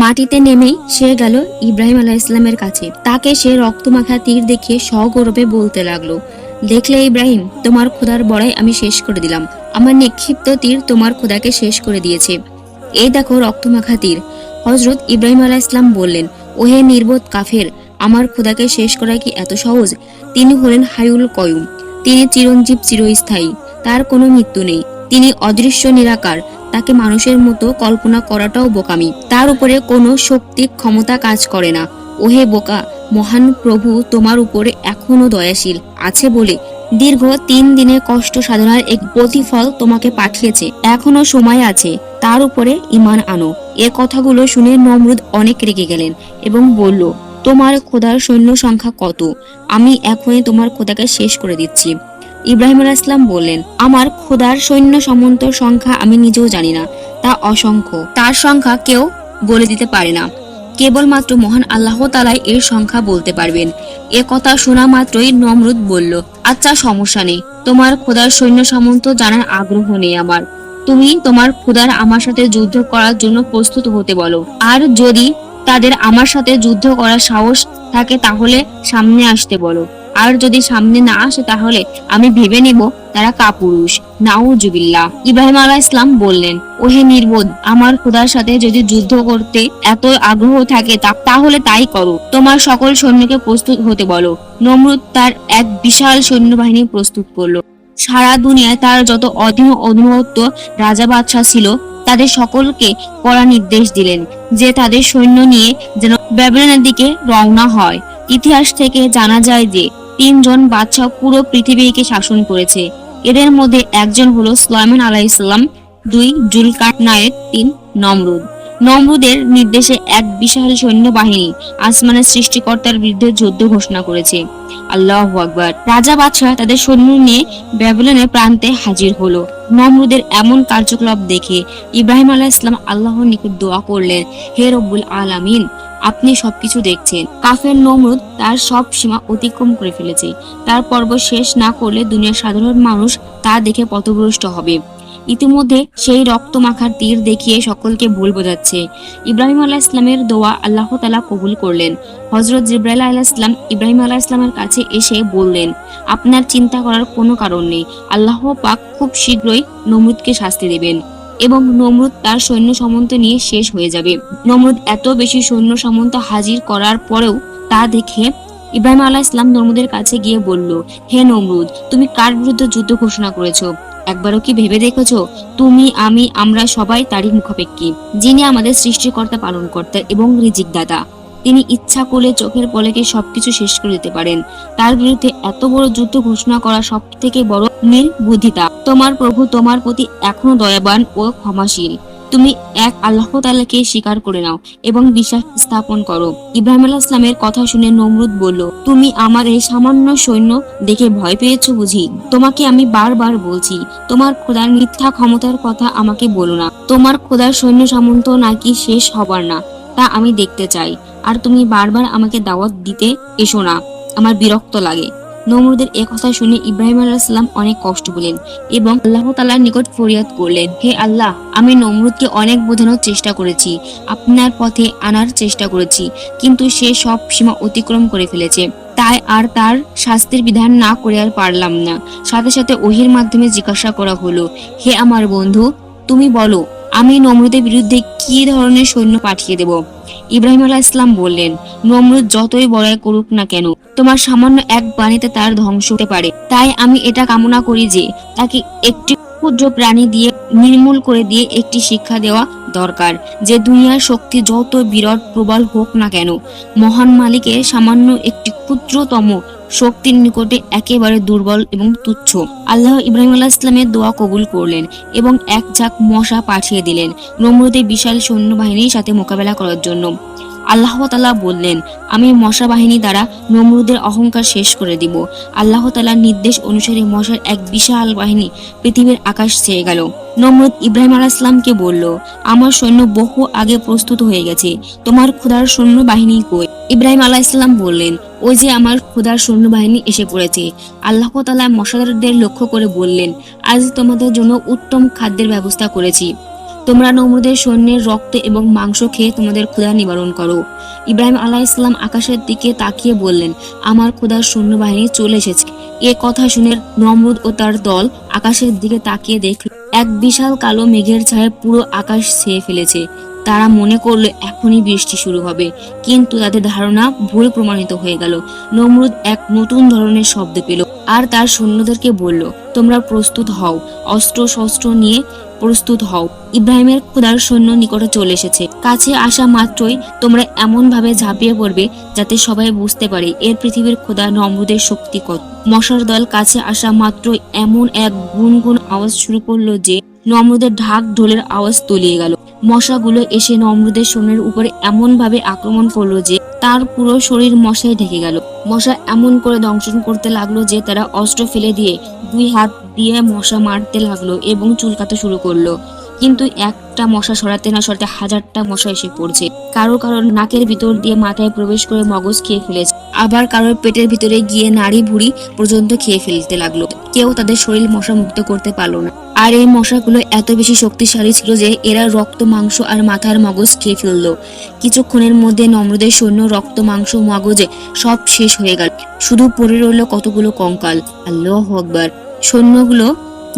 মাটিতে নেমেই সে গেল ইব্রাহিম আলাহ ইসলামের কাছে। তাকে সে রক্তমাখা তীর দেখিয়ে সগৌরবে বলতে লাগল, দেখলে ইব্রাহিম, তোমার খোদার বড়াই আমি শেষ করে দিলাম। আমার নিক্ষিপ্ত তীর তোমার খোদাকে শেষ করে দিয়েছে। এই দেখো রক্তমাখা তীর। হজরত ইব্রাহিম আলাহ ইসলাম বললেন, ওহে নির্বোধ কাফের, আমার খোদাকে শেষ করা কি এত সহজ? তিনি হলেন হায়ুল কয়ুম। তিনি চিরঞ্জীব চিরস্থায়ী। তার কোনো মৃত্যু নেই। তিনি অদৃশ্য নিরাকার। তাকে মানুষের মতো কল্পনা করাটাও বোকামি। তার উপরে কোনো শক্তি, ক্ষমতা কাজ করে না। ওহে বোকা, মহান প্রভু, তোমার উপরে এখনও দয়াশীল, আছে বলে দীর্ঘ তিন দিনের কষ্ট সাধনার এক প্রতিফল তোমাকে পাঠিয়েছে। এখনও সময় আছে, তার উপরে ইমান আনো। এ কথাগুলো শুনে নমরুদ অনেক রেগে গেলেন এবং বলল, তোমার খোদার সৈন্য সংখ্যা কত? আমি এখনই তোমার খোদাকে শেষ করে দিচ্ছি। ইব্রাহিম আলাহ ইসলাম বললেন, আমার খোদার সৈন্য সামন্ত সংখ্যা আমি নিজেও জানি না, তা অসংখ্য। তার সংখ্যা কেউ বলে দিতে পারে না। কেবলমাত্র মহান আল্লাহ তালাই এর সংখ্যা বলতে পারবেন। এ কথা শোনা মাত্রই নমরুদ বলল আচ্ছা সমস্যা নেই। তোমার খোদার সৈন্য সামন্ত জানার আগ্রহ নেই আমার। তুমি তোমার খোদার আমার সাথে যুদ্ধ করার জন্য প্রস্তুত হতে বলো। আর যদি তাদের আমার সাথে যুদ্ধ করার সাহস থাকে তাহলে সামনে আসতে বলো। আর যদি সামনে না আসে তাহলে আমি ভেবে নেব তারা কাপুরুষ। নাউজুবিল্লাহ। ইব্রাহিম আলাহ ইসলাম বললেন, ওহে নির্বোধ, আমার খোদার সাথে যদি যুদ্ধ করতে এত আগ্রহ থাকে তাহলে তাই করো। তোমার সকল সৈন্যকে প্রস্তুত হতে বলো। নমরুদ তার এক বিশাল সৈন্যবাহিনী প্রস্তুত করল। সারা দুনিয়ায় তার যত অধীন অধীনত্ব রাজা বাদশাহ ছিল, তাদের সকলকে কড়া নির্দেশ দিলেন যে তাদের সৈন্য নিয়ে যেন ব্যাবিলনের দিকে রওনা হয়। ইতিহাস থেকে জানা যায় যে তিনজন বাদশাহ পুরো পৃথিবীকে শাসন করেছে। এদের মধ্যে একজন হলো সুলাইমান আলাইসাল্লাম দুই জুলকার নায়ক, তিন নমরুদ। নমরুদের নির্দেশে এক বিশাল সৈন্যবাহিনী আসমানের সৃষ্টিকর্তার বিরুদ্ধে যুদ্ধ ঘোষণা করেছে। আল্লাহ আকবর। রাজা বাদশাহ তাদের সৈন্য নিয়ে ব্যাবিলনের প্রান্তে হাজির হলো। নমরুদের এমন কার্যকলাপ দেখে ইব্রাহিম আলাহ ইসলাম আল্লাহর নিকট দোয়া করলেন, হে রব্বুল আলামিন আপনি সবকিছু দেখছেন। কাফের নমরুদ তার সব সীমা অতিক্রম করে ফেলেছে। তার পর্ব শেষ না করলে দুনিয়ার সাধারণ মানুষ তা দেখে পথগ্রস্ত হবে। ইতিমধ্যে সেই রক্ত মাখার তীর দেখিয়ে সকলকে ভুল বোঝাচ্ছে। ইব্রাহিম আলাহ ইসলামের দোয়া আল্লাহ তালা কবুল করলেন। হজরত জিব্রাইল আলাহ ইসলাম ইব্রাহিম আলাহ ইসলামের কাছে এসে বললেন, আপনার চিন্তা করার কোনো কারণ নেই। আল্লাহ পাক খুব শীঘ্রই নমরুদকে শাস্তি দেবেন। এবং নমরুদ তার সৈন্য সামন্ত নিয়ে শেষ হয়ে যাবে। নমরুদ এত বেশি সৈন্য সামন্ত হাজির করার পরেও তা দেখে ইব্রাহিম আলাহ ইসলাম নমরুদের কাছে গিয়ে বলল, হে নমরুদ, তুমি কার বিরুদ্ধে যুদ্ধ ঘোষণা করেছ? একবারও কি ভেবে দেখেছ? তুমি, আমি, আমরা সবাই তারই মুখাপেক্ষী, যিনি আমাদের সৃষ্টিকর্তা পালনকর্তা এবং রিজিক দাতা তিনি ইচ্ছা করলে চোখের পলকে সবকিছু শেষ করে দিতে পারেন। তার বিরুদ্ধে এত বড় যুদ্ধ ঘোষণা করা সব থেকে বড় নির্বুদ্ধিতা তোমার প্রভু তোমার প্রতি এখনও দয়াবান ও ক্ষমাশীল। তুমি এক আল্লাহ তাআলাকে স্বীকার করে নাও এবং বিশ্বাস স্থাপন করো। ইব্রাহিম আল্লাহ ইসলামের কথা শুনে নমরুদ বলল, তুমি আমার এই সামান্য সৈন্য দেখে ভয় পেয়েছ বুঝি? তোমাকে আমি বারবার বলছি, তোমার খোদার মিথ্যা ক্ষমতার কথা আমাকে বলো না। তোমার খোদার সৈন্য সামন্ত নাকি শেষ হবার না, তা আমি দেখতে চাই। আর তুমি বারবার আমাকে দাওয়াত দিতে এসো না। আমার বিরক্ত লাগে। নমরুদের এ কথা শুনে ইব্রাহিম আলাইসাল্লাম অনেক কষ্ট পেলেন এবং আল্লাহ তালার নিকট ফরিয়াদ করলেন, হে আল্লাহ, আমি নমরুদকে অনেক বোঝানোর চেষ্টা করেছি, আপনার পথে আনার চেষ্টা করেছি, কিন্তু সে সব সীমা অতিক্রম করে ফেলেছে। তাই আর তার শাস্তির বিধান না করে আর পারলাম না। সাথে সাথে ওহির মাধ্যমে জিজ্ঞাসা করা হলো, হে আমার বন্ধু, তুমি বলো আমি নমরুদের বিরুদ্ধে কি ধরনের সৈন্য পাঠিয়ে দেব? ইব্রাহিম আলাহ ইসলাম বললেন, নমরুদ যতই বড়াই করুক না কেন, তোমার সামান্য এক বাণীতে তার ধ্বংস হতে পারে। তাই আমি এটা কামনা করি যে, তাকে একটি ক্ষুদ্র প্রাণী দিয়ে নির্মূল করে দিয়ে একটি শিক্ষা দেওয়া দরকার, যে দুনিয়ার শক্তি যত বিরট প্রবল হোক না কেন, মহান মালিকের সামান্য একটি ক্ষুদ্রতম শক্তির নিকটে একেবারে দুর্বল এবং তুচ্ছ। আল্লাহ ইব্রাহিম আল্লাহ ইসলামের দোয়া কবুল করলেন এবং এক ঝাঁক মশা পাঠিয়ে দিলেন, নমরুদের বিশাল সৈন্যবাহিনীর সাথে মোকাবেলা করার জন্য। আল্লাহ তালা বললেন, আমি মশা বাহিনী দ্বারা নমরুদের অহংকার শেষ করে দিব। আল্লাহ তালার নির্দেশ অনুসারে মশার এক বিশাল বাহিনী পৃথিবীর আকাশ ছেয়ে গেল। নমরুদ ইব্রাহিম আলাহ ইসলামকে বলল, আমার সৈন্য বহু আগে প্রস্তুত হয়ে গেছে, তোমার ক্ষুধার সৈন্য বাহিনী কই? ইব্রাহিম আলাহ ইসলাম বললেন, ওই যে আমার ক্ষুধার সৈন্যবাহিনী এসে পড়েছে। আল্লাহ তালা মশাদারদের লক্ষ্য করে বললেন, আজ তোমাদের জন্য উত্তম খাদ্যের ব্যবস্থা করেছি। তোমরা নমরুদের সৈন্যের রক্ত এবং মাংস খেয়ে তোমাদের ক্ষুধা নিবারণ করো। ইব্রাহিম আলাহ ইসলাম আকাশের দিকে তাকিয়ে বললেন, আমার ক্ষুধার সৈন্যবাহিনী চলে এসেছে। এ কথা শুনে নমরুদ ও তার দল আকাশের দিকে তাকিয়ে দেখল, এক বিশাল কালো মেঘের ছায়া পুরো আকাশ ছেয়ে ফেলেছে। তারা মনে করল এখনই বৃষ্টি শুরু হবে। কিন্তু তাদের ধারণা ভুল প্রমাণিত হয়ে গেল। নমরুদ এক নতুন ধরনের শব্দ পেল আর তার সৈন্যদেরকে বলল, তোমরা প্রস্তুত হও, অস্ত্র শস্ত্র নিয়ে প্রস্তুত হও। ইব্রাহিমের খোদার সৈন্য নিকটে চলে এসেছে। কাছে আসা মাত্রই তোমরা এমন ভাবে ঝাঁপিয়ে পড়বে যাতে সবাই বুঝতে পারে এর পৃথিবীর খোদা নমরুদের শক্তি কত। মশার দল কাছে আসা মাত্রই এমন এক গুনগুন আওয়াজ শুরু করল যে নমরুদের ঢাক ঢোলের আওয়াজ তলিয়ে গেল। মশাগুলো এসে নমরুদের সৈন্যের উপরে এমন ভাবে আক্রমণ করল যে তার পুরো শরীর মশায় ঢেকে গেল। মশা এমন করে দংশন করতে লাগল যে তারা অস্ত্র ফেলে দিয়ে দুই হাত দিয়ে মশা মারতে লাগল এবং চুলকাতে শুরু করল। কিন্তু একটা মশা সরাতে না সরাতে হাজারটা মশা এসে পড়ছে। কারও কারও নাকের ভিতর দিয়ে মাথায় প্রবেশ করে মগজ খেয়ে ফেলেছে। আবার কারোর পেটের ভিতরে গিয়ে নাড়ি ভুড়ি পর্যন্ত খেয়ে ফেলতে লাগল। কেউ তাদের শরীর মশা মুক্ত করতে পারল না। আর এই মশাগুলো এত বেশি শক্তিশালী ছিল যে এরা রক্ত, মাংস আর মাথার মগজ খেয়ে ফেলল। কিছুক্ষণের মধ্যে নমরুদের সৈন্য রক্ত, মাংস, মগজে সব শেষ হয়ে গেল। শুধু পড়ে রইল কতগুলো কঙ্কাল। আল্লাহ আকবার। সৈন্যগুলো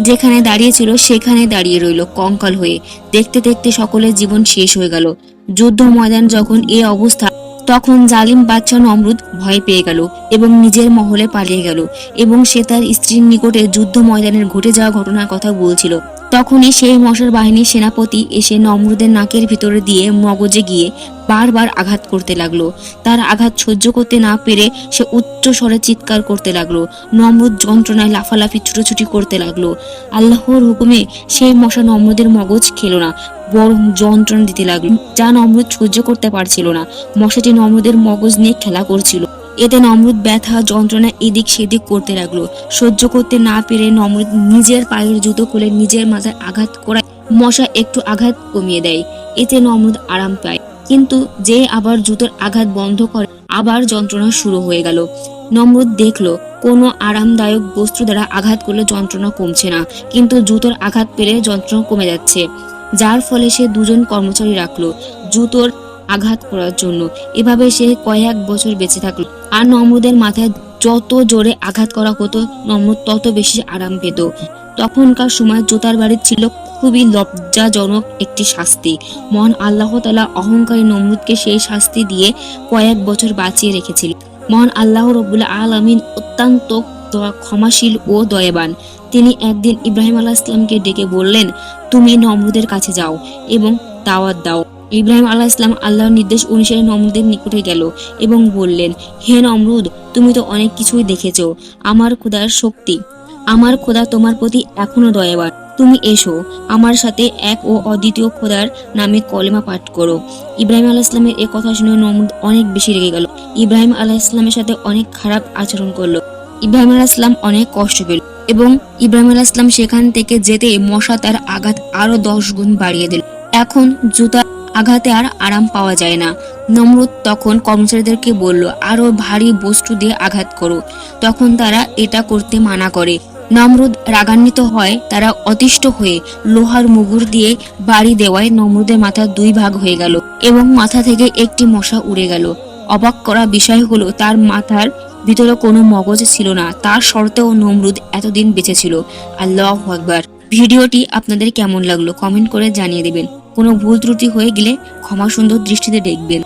যেখানে দাঁড়িয়ে ছিল সেখানে দাঁড়িয়ে রইল কঙ্কাল হয়ে। দেখতে দেখতে সকলের জীবন শেষ হয়ে গেল। যুদ্ধ ময়দান যখন এ অবস্থা তখন জালিম বাচ্চা নমরুদ ভয় পেয়ে গেল এবং নিজের মহলে পালিয়ে গেল এবং সে তার স্ত্রীর নিকটে যুদ্ধ ময়দানের ঘটে যাওয়া ঘটনার কথা বলছিল। তখনই সেই মশার বাহিনীর সেনাপতি এসে নমরুদের নাকের ভিতরে দিয়ে মগজে গিয়ে বারবার আঘাত করতে লাগল। তার আঘাত সহ্য করতে না পেরে সে উচ্চ স্বরে চিৎকার করতে লাগল। নমরুদ যন্ত্রণায় লাফালাফি, ছুটোছুটি করতে লাগল। আল্লাহর হুকুমে সেই মশা নমরুদের মগজ খেলো না, বরং যন্ত্রণা দিতে লাগল। যা নমরুদ সহ্য করতে পারছিল না, মশাটি নমরুদের মগজ নিয়ে খেলা করছিল। এতে নমরুদ ব্যথা, যন্ত্রণা এদিক সেদিক করতে লাগল। সহ্য করতে না পেরে নমরুদ নিজের পায়ের জুতো খুলে নিজের মাথায় আঘাত করায়, মশা একটু আঘাত কমিয়ে দেয়। এতে নমরুদ আরাম পায়। কিন্তু যে আবার জুতোর আঘাত বন্ধ করে, আবার যন্ত্রণা শুরু হয়ে গেল। নমরুদ দেখল, কোনো আরামদায়ক বস্তু দ্বারা আঘাত করলে যন্ত্রণা কমছে না, কিন্তু জুতোর আঘাত পেলে যন্ত্রণা কমে যাচ্ছে। যার ফলে সে দুজন কর্মচারী রাখল। জুতোর আঘাত করার জন্য। এভাবে সে কয়েক বছর বেঁচে থাকল। আর নমরুদের মাথায় যত জোরে আঘাত করা হতো, নমরুদ তত বেশি আরাম পেত। তখনকার সময় জোতার বাড়ি ছিল খুবই লজ্জাজনক একটি শাস্তি। মহান আল্লাহ তালা অহংকারী নমরুদকে সেই শাস্তি দিয়ে কয়েক বছর বাঁচিয়ে রেখেছিল। মহান আল্লাহ রবুল্লা আলমিন অত্যন্ত ক্ষমাশীল ও দয়াবান। তিনি একদিন ইব্রাহিম আলাহ ইসলামকে ডেকে বললেন, তুমি নমরুদের কাছে যাও এবং দাওয়াত দাও। ইব্রাহিম আলাহ ইসলাম আল্লাহর নির্দেশ অনুসারে নমরুদের নিকটে গেল এবং বললেন, হে নমরুদ, তুমি তো অনেক কিছুই দেখেছ। আমার খোদার শক্তি। আমার খোদা তোমার প্রতি এখনও দয়াবান। তুমি এসো, আমার সাথে এক ও অদ্বিতীয় খোদার নামে কলেমা পাঠ করো। ইব্রাহিম আলাহ ইসলামের এ কথা শুনে নমরুদ অনেক বেশি রেগে গেল। ইব্রাহিম আলাহ ইসলামের সাথে অনেক খারাপ আচরণ করল। ইব্রাহিম আলাহ ইসলাম অনেক কষ্ট পেল এবং ইব্রাহিম আলাহ ইসলাম সেখান থেকে যেতে মশা তার আঘাত আরও দশ গুণ বাড়িয়ে দিল। এখন জুতা আঘাতে আর আরাম পাওয়া যায় না। নমরুদ তখন কর্মচারীদেরকে বলল, আরও ভারী বস্তু দিয়ে আঘাত করো। তখন তারা এটা করতে মানা করে। নমরুদ রাগান্বিত হয়, তারা অতিষ্ঠ হয়ে লোহার মুগুর দিয়ে বাড়ি দেওয়ায় নমরুদের মাথা দুই ভাগ হয়ে গেল এবং মাথা থেকে একটি মশা উড়ে গেল। অবাক করা বিষয় হলো, তার মাথার ভিতরে কোনো মগজ ছিল না। তার শর্তেও নমরুদ এতদিন বেঁচে ছিল। আল্লাহ আকবার। ভিডিওটি আপনাদের কেমন লাগল কমেন্ট করে জানিয়ে দেবেন। কোনো ভুল ত্রুটি হয়ে গেলে ক্ষমা সুন্দর দৃষ্টিতে দেখবেন।